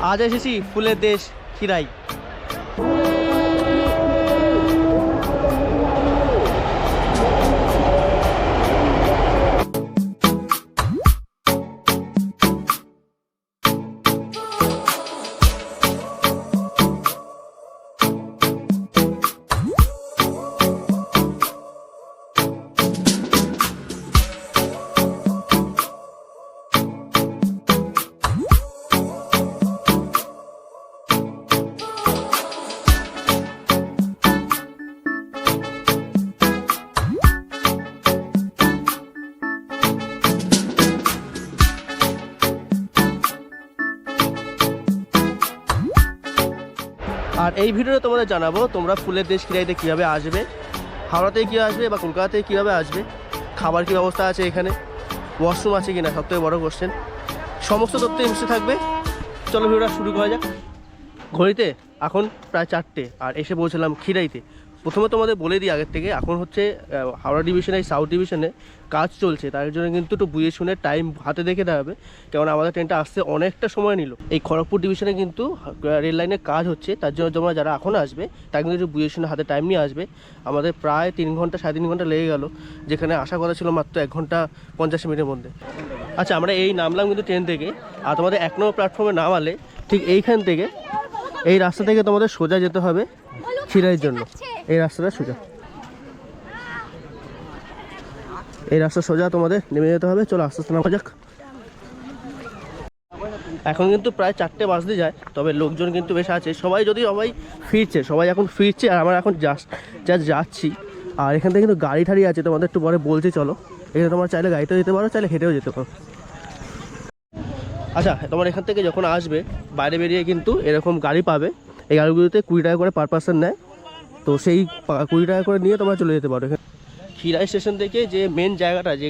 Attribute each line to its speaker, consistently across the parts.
Speaker 1: আজ এসেছি ফুলের দেশ খিরাই। আর এই ভিডিওতে তোমাদের জানাব তোমরা ফুলের দেশ কিরাইতে কীভাবে আসবে, হাওড়াতে কী আসবে বা কলকাতাতে কীভাবে আসবে, খাবার কী ব্যবস্থা আছে এখানে ওয়াশরুম আছে কি না সবথেকে বড়ো কোশ্চেন সমস্ত তথ্য হিসেবে থাকবে। চলো ভিডিওটা শুরু করা যাক। ঘড়িতে এখন প্রায় চারটে, আর এসে পৌঁছলাম খিরাইতে। প্রথমে তোমাদের বলে দিই আগের থেকে, এখন হচ্ছে হাওড়া ডিভিশনে এই সাউথ ডিভিশনে কাজ চলছে। তার জন্য কিন্তু একটু বুঝে শুনে টাইম হাতে দেখে দেওয়া হবে। কারণ আমাদের ট্রেনটা আসতে অনেকটা সময় নিল। এই খড়গপুর ডিভিশনে কিন্তু রেল লাইনের কাজ হচ্ছে। তার জন্য তোমরা যারা এখন আসবে, তারা কিন্তু একটু বুঝে শুনে হাতে টাইম নিয়ে আসবে। আমাদের প্রায় তিন ঘণ্টা, সাড়ে তিন ঘণ্টা লেগে গেল, যেখানে আসা কথা ছিল মাত্র এক ঘণ্টা পঞ্চাশ মিনিটের মধ্যে। আচ্ছা আমরা এই নামলাম কিন্তু ট্রেন থেকে। আর তোমাদের এক নম্বর প্ল্যাটফর্মে নামালে, ঠিক এইখান থেকে, এই রাস্তা থেকে তোমাদের সোজা যেতে হবে। খিরাইয়ের জন্য। এই রাস্তাটা সোজা। এই রাস্তা সোজা তোমাদের নেমে যেতে হবে। চলো আস্তে আস্তে নামা যাক। এখন কিন্তু প্রায় চারটে বাজতে যায়, তবে লোকজন কিন্তু বেশ আছে। সবাই যদি সবাই ফিরছে, সবাই এখন ফিরছে, আর আমরা এখন জাস্ট জাস্ট যাচ্ছি। আর এখান থেকে কিন্তু গাড়ি ঠাড়ি আছে, তোমাদের একটু পরে বলছি, চলো। এখানে তোমরা চাইলে গাড়িতেও যেতে পারো, চাইলে হেঁটেও যেতে পারো। আচ্ছা তোমার এখান থেকে যখন আসবে, বাইরে বেরিয়ে কিন্তু এরকম গাড়ি পাবে। এই গাড়িগুলোতে কুড়ি টাকা করে পার পার্সন নেয়। তো সেই কুড়ি টাকা করে নিয়ে তোমরা চলে যেতে পারো এখানে। খিরাই স্টেশন থেকে যে মেন জায়গাটা, যে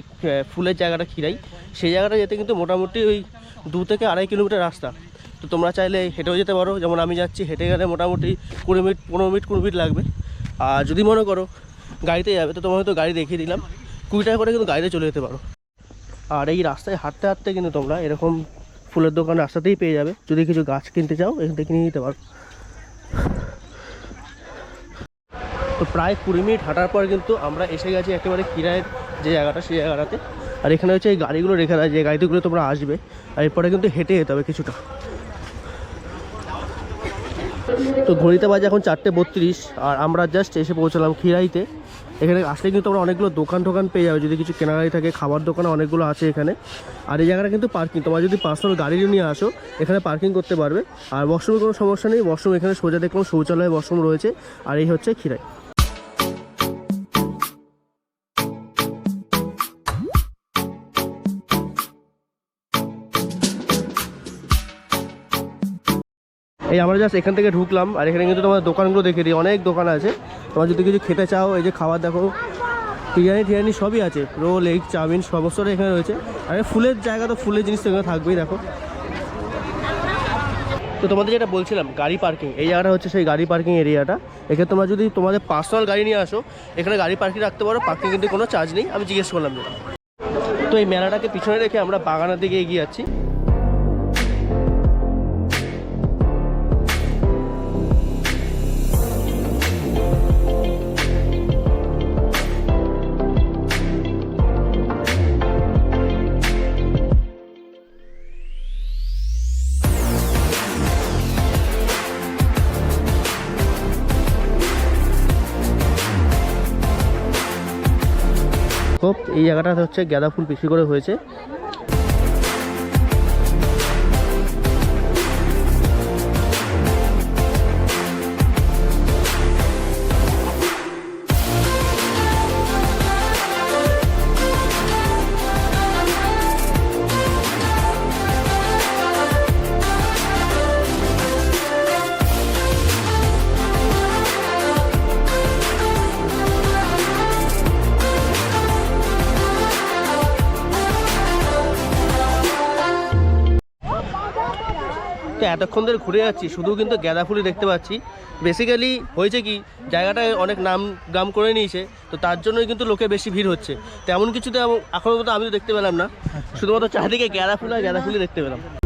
Speaker 1: ফুলের জায়গাটা খিরাই, সেই জায়গাটা যেতে কিন্তু মোটামুটি ওই দু থেকে আড়াই কিলোমিটার রাস্তা। তো তোমরা চাইলে হেঁটেও যেতে পারো। যেমন আমি যাচ্ছি, হেঁটে গেলে মোটামুটি কুড়ি মিনিট, পনেরো মিনিট, কুড়ি মিনিট লাগবে। আর যদি মনে করো গাড়িতে যাবে, তো তোমার হয়তো গাড়ি দেখিয়ে দিলাম। কুড়ি টাকা করে কিন্তু গাড়িতে চলে যেতে পারো। আর এই রাস্তায় হাঁটতে হাঁটতে কিন্তু তোমরা এরকম ফুলের দোকান রাস্তাতেই পেয়ে যাবে। যদি কিছু গাছ কিনতে চাও, এখান থেকে নিয়ে নিতে পারো। তো প্রায় কুড়ি মিনিট হাঁটার পর কিন্তু আমরা এসে গেছি একেবারে কিরায়ের যে জায়গাটা, সেই জায়গাটাতে। আর এখানে হচ্ছে এই গাড়িগুলো রেখে দেয়, যে গাড়িগুলো তোমরা আসবে, আর এরপরে কিন্তু হেঁটে যেতে হবে কিছুটা। তো ঘড়িতে বাজে এখন চারটে বত্রিশ, আর আমরা জাস্ট এসে পৌঁছলাম খিরাইতে এখানে আসলে কিন্তু তোমরা অনেকগুলো দোকান টোকান পেয়ে যাবে, যদি কিছু কেনাকাটি থাকে, খাবার দোকান অনেকগুলো আছে এখানে। আর এই জায়গাটা কিন্তু পার্কিং তোমার যদি পার্সোনাল গাড়ি নিয়ে আসো, এখানে পার্কিং করতে পারবে। আর ওয়াশরুমের কোনো সমস্যা নেই ওয়াশরুম এখানে সোজা দেখলাম, শৌচালয় ওয়াশরুম রয়েছে। আর এই হচ্ছে খিরাই। এই আমরা জাস্ট এখান থেকে ঢুকলাম, আর এখানে কিন্তু তোমার দোকানগুলো দেখে দিই। অনেক দোকান আছে। তোমার যদি কিছু খেতে চাও, এই যে খাবার দেখো, বিরিয়ানি টিরিয়ানি সবই আছে। রোল এগ চাউমিন সমস্তটা এখানে রয়েছে। আর ফুলের জায়গা তো ফুলের জিনিস তো এখানে থাকবেই, দেখো। তো তোমাদের যেটা বলছিলাম, গাড়ি পার্কিং এই জায়গাটা হচ্ছে সেই গাড়ি পার্কিং এরিয়াটা এখানে তোমরা যদি তোমাদের পার্সোনাল গাড়ি নিয়ে আসো, এখানে গাড়ি পার্কিং রাখতে পারো পার্কিং কিন্তু কোনো চার্জ নেই। আমি জিজ্ঞেস করলাম তো এই মেলাটাকে পিছনে রেখে আমরা বাগানের দিকে এগিয়ে যাচ্ছি। খুব এই জায়গাটাতে হচ্ছে গাঁদা ফুল বেশি করে হয়েছে। এতক্ষণ ধরে ঘুরে যাচ্ছি শুধু কিন্তু গাঁদা ফুলই দেখতে পাচ্ছি। বেসিক্যালি হয়েছে কি জায়গাটায় অনেক নাম গাম করে নিয়েছে তো তার জন্যই কিন্তু লোকে বেশি ভিড় হচ্ছে। তেমন কিছুতে তো এমন- আমি তো দেখতে পেলাম না। শুধুমাত্র চারিদিকে গাঁদা ফুল আর গাঁদা ফুলই দেখতে পেলাম।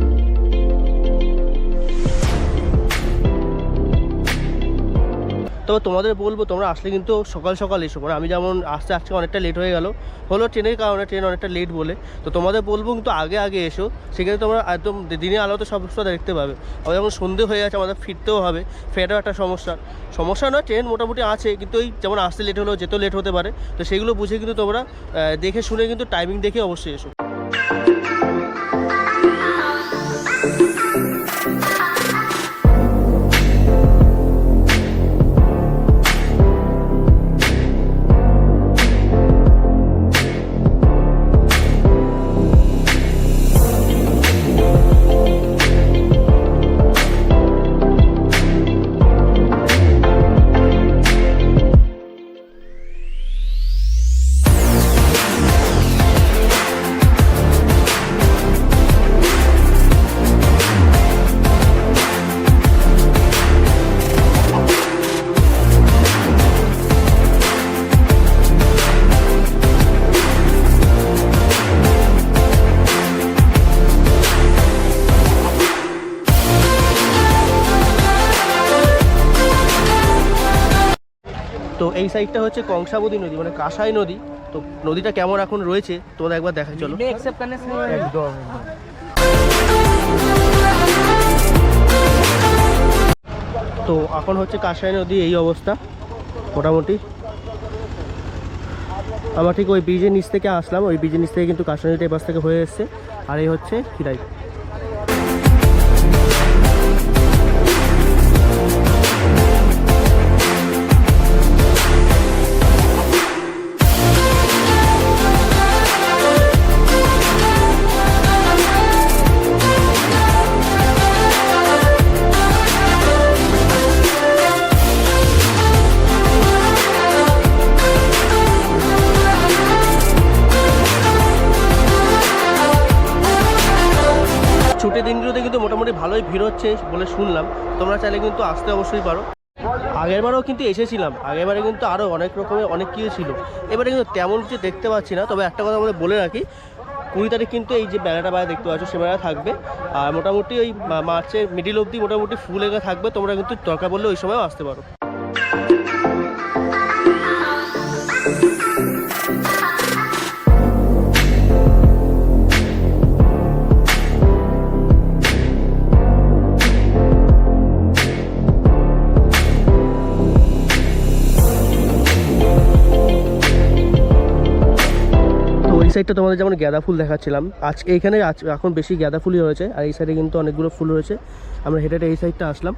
Speaker 1: তবে তোমাদের বলব, তোমরা আসলে কিন্তু সকাল সকাল এসো। মানে আমি যেমন আসতে আসতে অনেকটা লেট হয়ে গেল। হলো ট্রেনের কারণে, ট্রেন অনেকটা লেট বলে। তো তোমাদের বলব কিন্তু আগে আগে এসো। সেক্ষেত্রে তোমরা একদম দিনের আলো তো সব সময় দেখতে পাবে। আবার যখন সন্ধে হয়ে যাচ্ছে আমাদের ফিরতেও হবে। ফেরাও একটা সমস্যা। সমস্যা নয়, ট্রেন মোটামুটি আছে, কিন্তু ওই যেমন আসতে লেট হলেও যেতেও লেট হতে পারে। তো সেগুলো বুঝে কিন্তু তোমরা দেখে শুনে কিন্তু টাইমিং দেখে অবশ্যই এসো। এই সাইডটা হচ্ছে কংসাবতী নদী মানে কাঁসাই নদী। তো নদীটা কেমন এখন রয়েছে তোমাদের একবার দেখা চলো। একদম তো এখন হচ্ছে কাঁসাই নদী এই অবস্থা মোটামুটি। আমরা ঠিক ওই ব্রিজের নিচ থেকে আসলাম ওই ব্রিজের নিচ থেকে কিন্তু কাশাই নদীটা এপাশ থেকে হয়ে এসছে। আর এই হচ্ছে খিরাই ছুটির দিনগুলোতে কিন্তু মোটামুটি ভালোই ভিড় হচ্ছে বলে শুনলাম। তোমরা চাইলে কিন্তু আসতে অবশ্যই পারো। আগেরবারও কিন্তু এসেছিলাম। আগেরবারে কিন্তু আরও অনেক রকমের অনেক কিছু ছিল। এবারে কিন্তু তেমন কিছু দেখতে পাচ্ছি না। তবে একটা কথা আমাদের বলে রাখি, কুড়ি তারিখ কিন্তু এই যে মেলাটা বাইরে দেখতে পাচ্ছ, সে মেলা থাকবে। আর মোটামুটি ওই মার্চের মিডিল অবধি মোটামুটি ফুল এগা থাকবে। তোমরা কিন্তু দরকার পড়লে ওই সময়ও আসতে পারো। ওই সাইডটা তোমাদের যেমন গাঁদা ফুল দেখাচ্ছিলাম আজ এইখানে আজ- এখন বেশি গাঁদা ফুলই রয়েছে আর এই সাইডে কিন্তু অনেকগুলো ফুল রয়েছে আমরা হেঁটে এই সাইডটা আসলাম।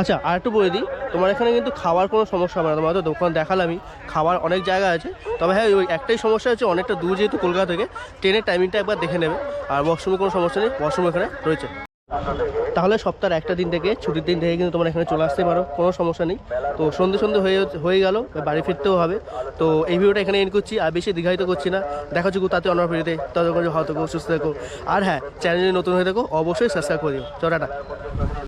Speaker 1: আচ্ছা আর একটু বলে দিই, তোমার এখানে কিন্তু খাওয়ার কোনো সমস্যা হবে না, তোমার তো দোকান দেখালামই খাবার অনেক জায়গা আছে। তবে হ্যাঁ ওই একটাই সমস্যা হচ্ছে, অনেকটা দূর যেহেতু কলকাতা থেকে ট্রেনের টাইমিংটা একবার দেখে নেবে, আর ওয়াশরুমে কোনো সমস্যা নেই ওয়াশরুম এখানে রয়েছে। তাহলে সপ্তাহের একটা দিন থেকে, ছুটির দিন থেকে কিন্তু তোমার এখানে চলে আসতে পারো, কোনো সমস্যা নেই। তো সন্ধে সন্ধে হয়ে হয়ে গেল বাড়ি ফিরতেও হবে। তো এই ভিডিওটা এখানে এন করছি, আর বেশি দীঘায়িত করছি না। দেখা চুকু তাতে অন্য ভিডিওতে। ততক্ষণ ভালো থেকো, সুস্থ থাকো। আর হ্যাঁ চ্যানেলে নতুন হয়ে থাকো, অবশ্যই সাবস্ক্রাইব করে দিও। চটাটা